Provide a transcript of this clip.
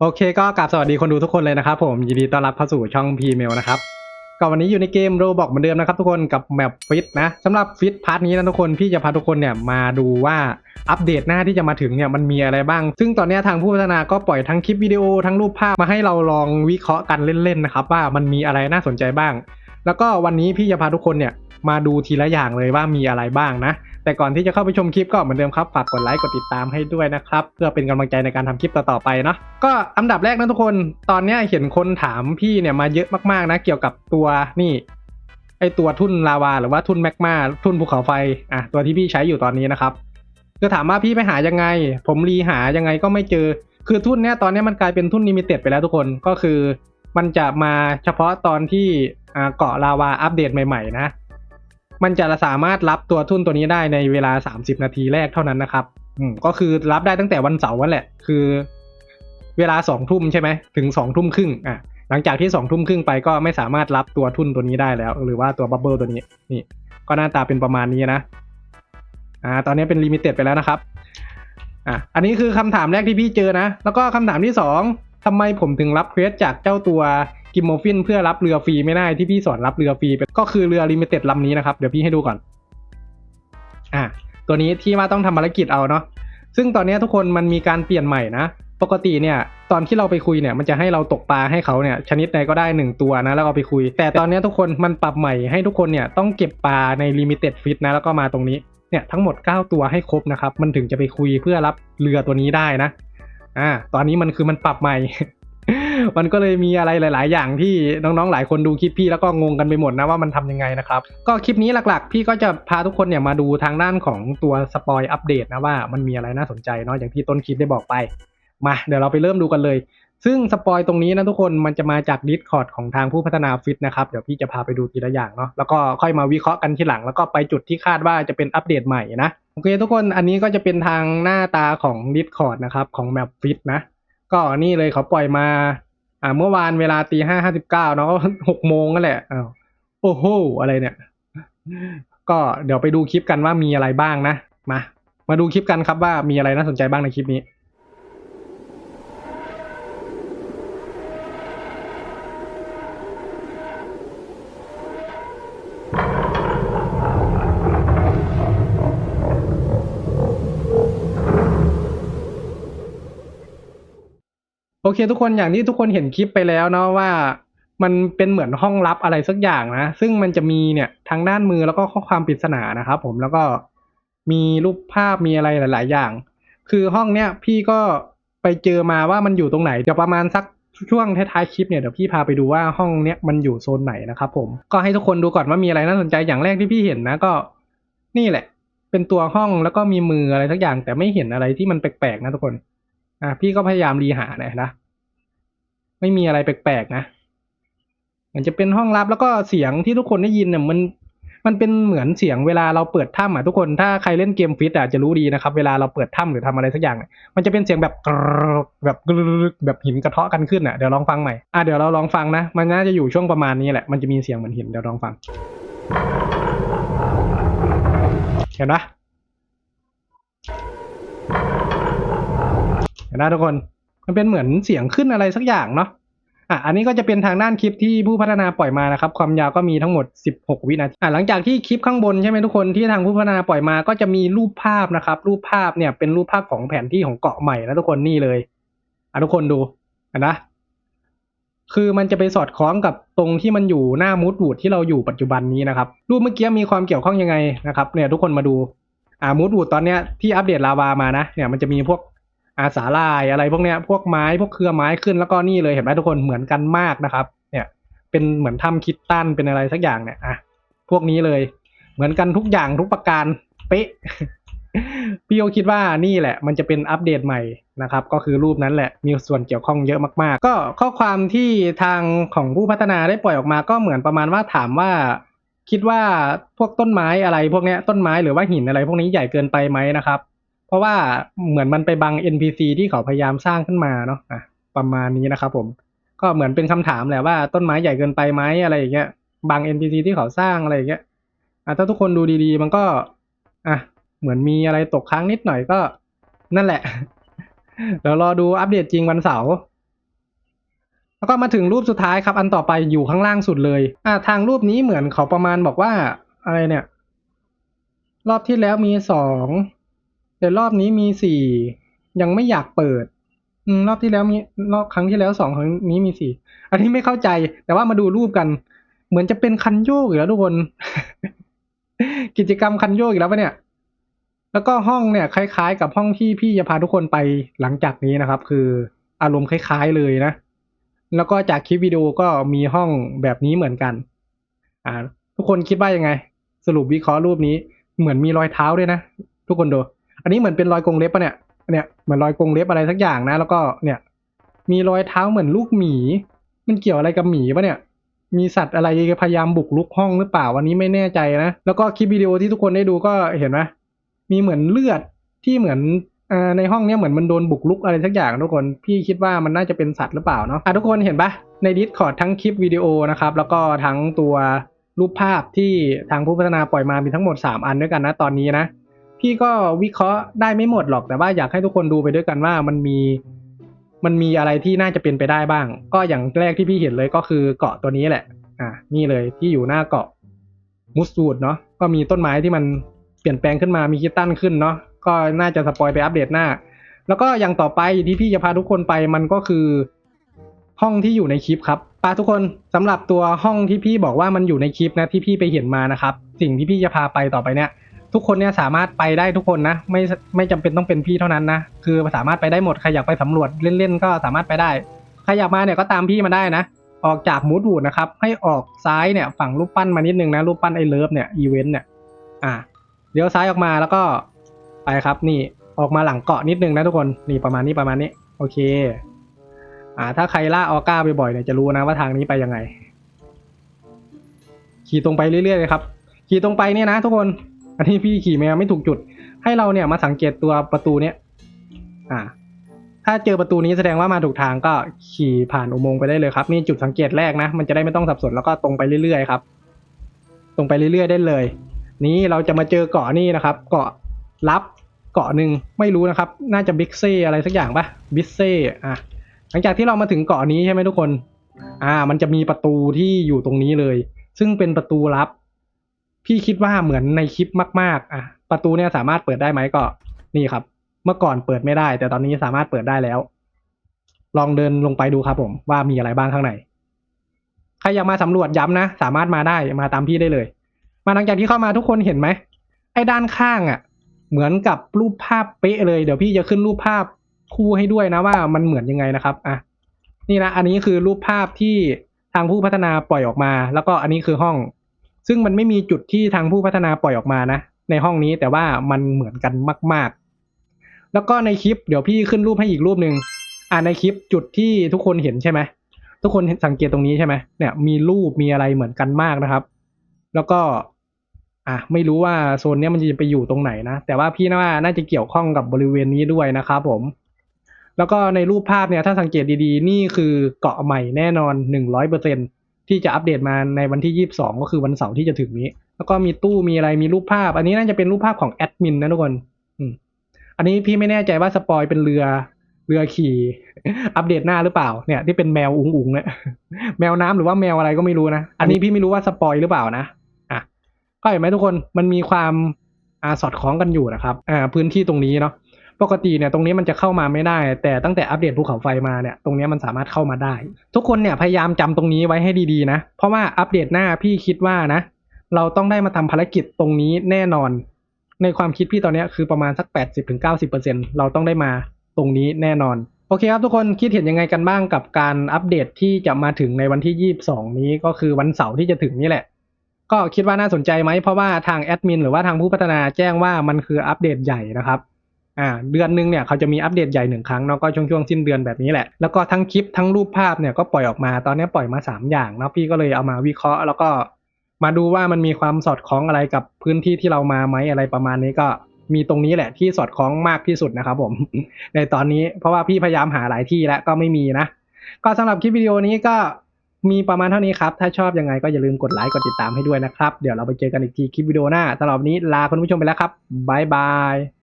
โอเคก็กราบสวัสดีคนดูทุกคนเลยนะครับผมยินดีต้อนรับเข้าสู่ช่องพีเมลนะครับก็วันนี้อยู่ในเกมโรบอกเหมือนเดิมนะครับทุกคนกับแมปฟิตนะสำหรับฟิตพาร์ทนี้นะทุกคนพี่จะพาทุกคนเนี่ยมาดูว่าอัปเดตหน้าที่จะมาถึงเนี่ยมันมีอะไรบ้าง ซึ่งตอนนี้ทางผู้พัฒนาก็ปล่อยทั้งคลิปวิดีโอทั้งรูปภาพมาให้เราลองวิเคราะห์กันเล่นๆนะครับว่ามันมีอะไรน่าสนใจบ้าง แล้วก็วันนี้พี่จะพาทุกคนเนี่ยมาดูทีละอย่างเลยว่ามีอะไรบ้างนะ แต่ก่อนที่จะเข้าไปชมคลิปก็เหมือนเดิมครับ ฝากกดไลค์กดติดตามให้ด้วยนะครับ เพื่อเป็นกำลังใจในการทำคลิปต่อๆไปเนาะก็อันดับแรกนะทุกคนตอนนี้เห็นคนถามพี่เนี่ยมาเยอะมากๆนะเกี่ยวกับตัวนี่ไอตัวทุ่นลาวาหรือว่าทุ่นแมกมาทุ่นภูเขาไฟอะตัวที่พี่ใช้อยู่ตอนนี้นะครับคือถามว่าพี่ไปหายังไง ผมรีหายังไงก็ไม่เจอ คือทุ่นเนี้ยตอนนี้มันกลายเป็นทุ่นลิมิเต็ดไปแล้วทุกคนก็คือ มันจะมาเฉพาะตอนที่เกาะลาวาอัปเดตใหม่ ๆ นะ มันจะสามารถรับตัวทุ่นตัวนี้ได้ในเวลา 30 นาทีแรกเท่านั้นนะครับ อืมก็คือรับได้ตั้งแต่วันเสาร์นั่นแหละ คือ เวลาสองทุ่มใช่ไหมถึงสองทุ่มครึ่งอะหลังจากที่สองทุ่มครึ่งไปก็ไม่สามารถรับตัวทุ่นตัวนี้ได้แล้ว หรือว่าตัวบับเบิลตัวนี้ นี่ ก็หน้าตาเป็นประมาณนี้นะอ่า ตอนนี้เป็นลิมิเต็ดไปแล้วนะครับ อะอันนี้คือคำถามแรกที่พี่เจอนะ แล้วก็คำถามที่สองทำไมผมถึงรับเควสจากเจ้าตัว กิมโมฟินเพื่อรับเรือฟรีไม่ได้ที่พี่สอนรับเรือฟรีไปก็คือเรือลิมิเต็ดลำนี้นะครับ เดี๋ยวพี่ให้ดูก่อน อะตัวนี้ที่ว่าต้องทำภารกิจเอาเนาะซึ่งตอนนี้ทุกคนมันมีการเปลี่ยนใหม่นะ ปกติเนี่ย ตอนที่เราไปคุยเนี่ย มันจะให้เราตกปลาให้เขาเนี่ย ชนิดใดก็ได้หนึ่งตัวนะ แล้วเอาไปคุย แต่ตอนนี้ทุกคนมันปรับใหม่ให้ทุกคนเนี่ยต้องเก็บปลาในลิมิเต็ดฟิตนะ แล้วก็มาตรงนี้ เนี่ยทั้งหมด 9 ตัวให้ครบนะครับ มันถึงจะไปคุยเพื่อรับเรือตัวนี้ได้นะ อ่า ตอนนี้มันคือมันปรับใหม่ มันก็เลยมีอะไรหลาย ๆ อย่างที่น้อง ๆ หลายคนดูคลิปพี่แล้วก็งงกันไปหมดนะว่ามันทำยังไงนะครับ ก็คลิปนี้หลัก ๆ พี่ก็จะพาทุกคนเนี่ยมาดูทางด้านของตัวสปอยอัปเดตนะว่ามันมีอะไรน่าสนใจเนาะอย่างที่ต้นคลิปได้บอกไป มาเดี๋ยวเราไปเริ่มดูกันเลย ซึ่งสปอยตรงนี้นะทุกคนมันจะมาจาก Discord ของทางผู้พัฒนาฟิตนะครับเดี๋ยวพี่จะพาไปดูทีละอย่างเนาะแล้วก็ค่อยมาวิเคราะห์กันทีหลัง แล้วก็ไปจุดที่คาดว่าจะเป็นอัปเดตใหม่นะโอเคทุกคนอันนี้ก็จะเป็นทางหน้าตาของ Discord นะครับของ Map Fit นะ ก็นี่เลยเขาปล่อยมา อ่า เมื่อวานเวลาตีห้าห้าสิบเก้าเนาะหกโมงนั่นแหละอ้าวโอ้โหอะไรเนี่ย ก็เดี๋ยวไปดูคลิปกันว่ามีอะไรบ้างนะ มา มาดูคลิปกันครับว่ามีอะไรน่าสนใจบ้างในคลิปนี้ โอเค ทุกคนอย่างที่ทุกคนเห็นคลิปไปแล้วเนาะว่ามันเป็นเหมือนห้องลับอะไรสักอย่างนะ ซึ่งมันจะมีเนี่ยทางด้านมือแล้วก็ข้อความปริศนานะครับผมแล้วก็มีรูปภาพมีอะไรหลาย ๆ อย่าง คือห้องเนี้ยพี่ก็ไปเจอมาว่ามันอยู่ตรงไหนเดี๋ยวประมาณสักช่วงท้ายๆคลิปเนี่ยเดี๋ยวพี่พาไปดูว่าห้องเนี้ยมันอยู่โซนไหนนะครับผมก็ให้ทุกคนดูก่อนว่ามีอะไรน่าสนใจอย่างแรกที่พี่เห็นนะก็ นี่แหละ เป็นตัวห้องแล้วก็มีมืออะไรสักอย่างแต่ไม่เห็นอะไรที่มันแปลกๆนะทุกคน อะพี่ก็พยายามรีหาหน่อยนะ ไม่มีอะไรแปลกๆนะมันจะเป็นห้องลับแล้วก็เสียงที่ทุกคนได้ยินเนี่ยมันมันเป็นเหมือนเสียงเวลาเราเปิดถ้ำอะทุกคนถ้าใครเล่นเกมฟิตอะจะรู้ดีนะครับ เวลาเราเปิดถ้ำหรือทำอะไรสักอย่าง มันจะเป็นเสียงแบบแบบลึกแบบหินกระเทาะกันขึ้นอะเดี๋ยวลองฟังใหม่อะเดี๋ยวเราลองฟังนะ มันน่าจะอยู่ช่วงประมาณนี้แหละมันจะมีเสียงเหมือนหินเดี๋ยวลองฟัง เห็นปะ นะทุกคน มันเป็นเหมือนเสียงขึ้นอะไรสักอย่างเนาะ อะ อันนี้ก็จะเป็นทางด้านคลิปที่ผู้พัฒนาปล่อยมานะครับ ความยาวก็มีทั้งหมด 16 วินาที อะ หลังจากที่คลิปข้างบนใช่ไหมทุกคนที่ทางผู้พัฒนาปล่อยมาก็จะมีรูปภาพนะครับ รูปภาพเนี่ยเป็นรูปภาพของแผนที่ของเกาะใหม่นะทุกคนนี่เลย อะทุกคนดูนะ คือมันจะไปสอดคล้องกับตรงที่มันอยู่หน้ามูดวูดที่เราอยู่ปัจจุบันนี้นะครับ รูปเมื่อกี้มีความเกี่ยวข้องยังไงนะครับ เนี่ยทุกคนมาดูอ่ามูดวูดตอนเนี้ยที่อัปเดตลาวามานะ เนี่ยมันจะมีพวก อาสาลายอะไรพวกเนี้ย พวกไม้พวกเครือไม้ขึ้นแล้วก็นี่เลยเห็นไหมทุกคนเหมือนกันมากนะครับ เนี่ยเป็นเหมือนถ้ำคิดตันเป็นอะไรสักอย่างเนี่ยอะพวกนี้เลย เหมือนกันทุกอย่างทุกประการเป๊ะพี่โอคิดว่านี่แหละ มันจะเป็นอัปเดตใหม่นะครับ ก็คือรูปนั้นแหละมีส่วนเกี่ยวข้องเยอะมากๆ ก็ข้อความที่ทางของผู้พัฒนาได้ปล่อยออกมาก็เหมือนประมาณว่าถามว่า คิดว่าพวกต้นไม้อะไรพวกนี้ต้นไม้หรือว่าหินอะไร พวกนี้ใหญ่เกินไปไหมนะครับ เพราะว่าเหมือนมันไปบัง NPC ที่เขาพยายามสร้างขึ้นมาเนาะอะประมาณนี้นะครับผม ก็เหมือนเป็นคำถามแหละว่าต้นไม้ใหญ่เกินไปไหมอะไรอย่างเงี้ยบาง NPC ที่เขาสร้างอะไรอย่างเงี้ยอะถ้าทุกคนดูดีๆ มันก็อะเหมือนมีอะไรตกค้างนิดหน่อยก็นั่นแหละเดี๋ยวรอดูอัปเดตจริงวันเสาร์แล้วก็มาถึงรูปสุดท้ายครับ อันต่อไปอยู่ข้างล่างสุดเลย อ่าทางรูปนี้เหมือนเขาประมาณบอกว่า อะไรเนี่ย รอบที่แล้วมีสอง แต่รอบนี้มีสี่ยังไม่อยากเปิด อืมรอบที่แล้วมีรอบครั้งที่แล้วสองครั้งนี้มีสี่อันนี้ไม่เข้าใจ แต่ว่ามาดูรูปกัน เหมือนจะเป็นคันโยกอีกแล้วทุกคน กิจกรรมคันโยกอีกแล้วปะเนี่ย แล้วก็ห้องเนี่ยคล้าย ๆ กับห้องที่พี่จะพาทุกคนไปหลังจากนี้นะครับ คืออารมณ์คล้าย ๆเลยนะแล้วก็จากคลิปวิดีโอก็มีห้องแบบนี้เหมือนกัน อ่า ทุกคนคิดว่ายังไง สรุปวิเคราะห์รูปนี้เหมือนมีรอยเท้าด้วยนะ ทุกคนดู อันนี้เหมือนเป็นรอยกรงเล็บปะเนี่ยเนี่ยเหมือนรอยกรงเล็บอะไรสักอย่างนะ แล้วก็เนี่ยมีรอยเท้าเหมือนลูกหมี มันเกี่ยวอะไรกับหมีปะเนี่ย มีสัตว์อะไรพยายามบุกรุกห้องหรือเปล่าวันนี้ไม่แน่ใจนะ แล้วก็คลิปวิดีโอที่ทุกคนได้ดูก็เห็นไหมมีเหมือนเลือดที่เหมือนอ่าในห้องเนี้ยเหมือนมันโดนบุกรุกอะไรสักอย่างทุกคน พี่คิดว่ามันน่าจะเป็นสัตว์หรือเปล่าเนาะอะทุกคนเห็นปะใน Discord ทั้งคลิปวิดีโอนะครับ แล้วก็ทั้งตัวรูปภาพที่ทางผู้พัฒนาปล่อยมามีทั้งหมด 3 อันด้วยกันนะตอนนี้นะ พี่ก็วิเคราะห์ได้ไม่หมดหรอกแต่ว่าอยากให้ทุกคนดูไปด้วยกันว่ามันมีมันมีอะไรที่น่าจะเป็นไปได้บ้าง ก็อย่างแรกที่พี่เห็นเลยก็คือเกาะตัวนี้แหละ อะนี่เลยที่อยู่หน้าเกาะมุสูดเนาะก็มีต้นไม้ที่มันเปลี่ยนแปลงขึ้นมามีคิตตันขึ้นเนาะก็น่าจะสปอยไปอัปเดตหน้า แล้วก็อย่างต่อไปที่พี่จะพาทุกคนไปมันก็คือ ห้องที่อยู่ในคลิปครับปาทุกคนสำหรับตัวห้องที่พี่บอกว่ามันอยู่ในคลิปนะที่พี่ไปเห็นมานะครับ สิ่งที่พี่จะพาไปต่อไปเนี่ย ทุกคนเนี่ยสามารถไปได้ทุกคนนะไม่ไม่จำเป็นต้องเป็นพี่เท่านั้นนะคือสามารถไปได้หมดใครอยากไปสำรวจเล่นๆก็สามารถไปได้ใครอยากมาเนี่ยก็ตามพี่มาได้นะ ออกจากมูดวูดนะครับให้ออกซ้ายเนี่ยฝั่งรูปปั้นมานิดนึงนะรูปปั้นไอ้เลิฟเนี่ยอีเวนต์เนี่ยอ่าเลี้ยวซ้ายออกมาแล้วก็ไปครับนี่ออกมาหลังเกาะนิดนึงนะทุกคนนี่ประมาณนี้ประมาณนี้โอเคอ่าถ้าใครล่าออก้าบ่อยๆเนี่ยจะรู้นะว่าทางนี้ไปยังไง ขี่ตรงไปเรื่อยๆเลยครับ ขี่ตรงไปเนี่ยนะทุกคน อันนี้พี่ขี่แมวไม่ถูกจุด ให้เราเนี่ยมาสังเกตตัวประตูเนี้ยอ่า ถ้าเจอประตูนี้แสดงว่ามาถูกทางก็ขี่ผ่านอุโมงค์ไปได้เลยครับนี่จุดสังเกตแรกนะ มันจะได้ไม่ต้องสับสนแล้วก็ตรงไปเรื่อยๆครับ ตรงไปเรื่อยๆได้เลย นี้เราจะมาเจอเกาะนี่นะครับ เกาะลับเกาะหนึ่งไม่รู้นะครับ น่าจะบิ๊กเซ่อะไรสักอย่างปะบิ๊กเซ่อะหลังจากที่เรามาถึงเกาะนี้ใช่ไหมทุกคน อ่า มันจะมีประตูที่อยู่ตรงนี้เลย ซึ่งเป็นประตูลับ พี่คิดว่าเหมือนในคลิปมาก ๆ อะ ประตูเนี่ยสามารถเปิดได้ไหมก็ นี่ครับ เมื่อก่อนเปิดไม่ได้ แต่ตอนนี้สามารถเปิดได้แล้ว ลองเดินลงไปดูครับ ผมว่ามีอะไรบ้างข้างในใครอยากมาสำรวจย้ำนะสามารถมาได้มาตามพี่ได้เลย มาหลังจากที่เข้ามาทุกคนเห็นไหมไอ้ด้านข้างอะ เหมือนกับรูปภาพเป๊ะเลย เดี๋ยวพี่จะขึ้นรูปภาพคู่ให้ด้วยนะว่ามันเหมือนยังไงนะครับอะนี่นะอันนี้คือรูปภาพที่ทางผู้พัฒนาปล่อยออกมา แล้วก็อันนี้คือห้อง ซึ่งมันไม่มีจุดที่ทางผู้พัฒนาปล่อยออกมานะ ในห้องนี้แต่ว่ามันเหมือนกันมาก ๆ แล้วก็ในคลิปเดี๋ยวพี่ขึ้นรูปให้อีกรูปหนึ่งอ่าในคลิปจุดที่ทุกคนเห็นใช่ไหมทุกคนสังเกตตรงนี้ใช่ไหมเนี่ยมีรูปมีอะไรเหมือนกันมากนะครับ แล้วก็อะไม่รู้ว่าโซนเนี้ยมันจะไปอยู่ตรงไหนนะ แต่ว่าพี่ว่าน่าจะเกี่ยวข้องกับบริเวณนี้ด้วยนะครับผม แล้วก็ในรูปภาพเนี่ยถ้าสังเกตดีๆ นี่คือเกาะใหม่แน่นอนหนึ่งร้อยเปอร์เซ็นต์ ที่จะอัปเดตมาในวันที่ยี่สิบสองก็คือวันเสาร์ที่จะถึงนี้ แล้วก็มีตู้มีอะไรมีรูปภาพ อันนี้น่าจะเป็นรูปภาพของแอดมินนะทุกคนอันนี้พี่ไม่แน่ใจว่าสปอยเป็นเรือเรือขี่ อัปเดตหน้าหรือเปล่า เนี่ย ที่เป็นแมวอุ๋งอุ๋งๆเนี่ยแมวน้ำหรือว่าแมวอะไรก็ไม่รู้นะ อันนี้พี่ไม่รู้ว่าสปอยหรือเปล่านะอะก็เห็นไหมทุกคนมันมีความอาสอดคล้องกันอยู่นะครับ อ่า พื้นที่ตรงนี้เนาะ ปกติเนี่ยตรงนี้มันจะเข้ามาไม่ได้ แต่ตั้งแต่อัปเดตภูเขาไฟมาเนี่ยตรงนี้มันสามารถเข้ามาได้ ทุกคนเนี่ยพยายามจำตรงนี้ไว้ให้ดีๆนะ เพราะว่าอัปเดตหน้าพี่คิดว่านะ เราต้องได้มาทำภารกิจตรงนี้แน่นอน ในความคิดพี่ตอนนี้คือประมาณสัก 80-90%เราต้องได้มาตรงนี้แน่นอนโอเคครับทุกคนคิดเห็นยังไงกันบ้างกับการอัปเดตที่จะมาถึงในวันที่ 22 นี้ก็คือวันเสาร์ที่จะถึงนี่แหละ ก็คิดว่าน่าสนใจไหมเพราะว่าทางแอดมินหรือว่าทางผู้พัฒนาแจ้งว่ามันคืออัปเดตใหญ่นะครับ อ่าเดือนหนึงเนี่ยเขาจะมีอัปเดตใหญ่หนึ่งครั้งเนาะก็ช่วงช่วงๆสิ้นเดือนแบบนี้แหละ แล้วก็ทั้งคลิปทั้งรูปภาพเนี่ยก็ปล่อยออกมาตอนนี้ปล่อยมาสามอย่างเนาะพี่ก็เลยเอามาวิเคราะห์ แล้วก็มาดูว่ามันมีความสอดคล้องอะไรกับพื้นที่ที่เรามาไหมอะไรประมาณนี้ก็มีตรงนี้แหละที่สอดคล้องมากที่สุดนะครับผม ในตอนนี้เพราะว่าพี่พยายามหาหลายที่แล้วก็ไม่มีนะ ก็สำหรับคลิปวิดีโอนี้ก็มีประมาณเท่านี้ครับ ถ้าชอบยังไงก็อย่าลืมกดไลค์กดติดตามให้ด้วยนะครับ เดี๋ยวเราไปเจอกันอีกทีคลิปวิดีโอหน้าสำหรับนนี้ลาคุณผู้ชมไปแล้วครับบ๊ายบาย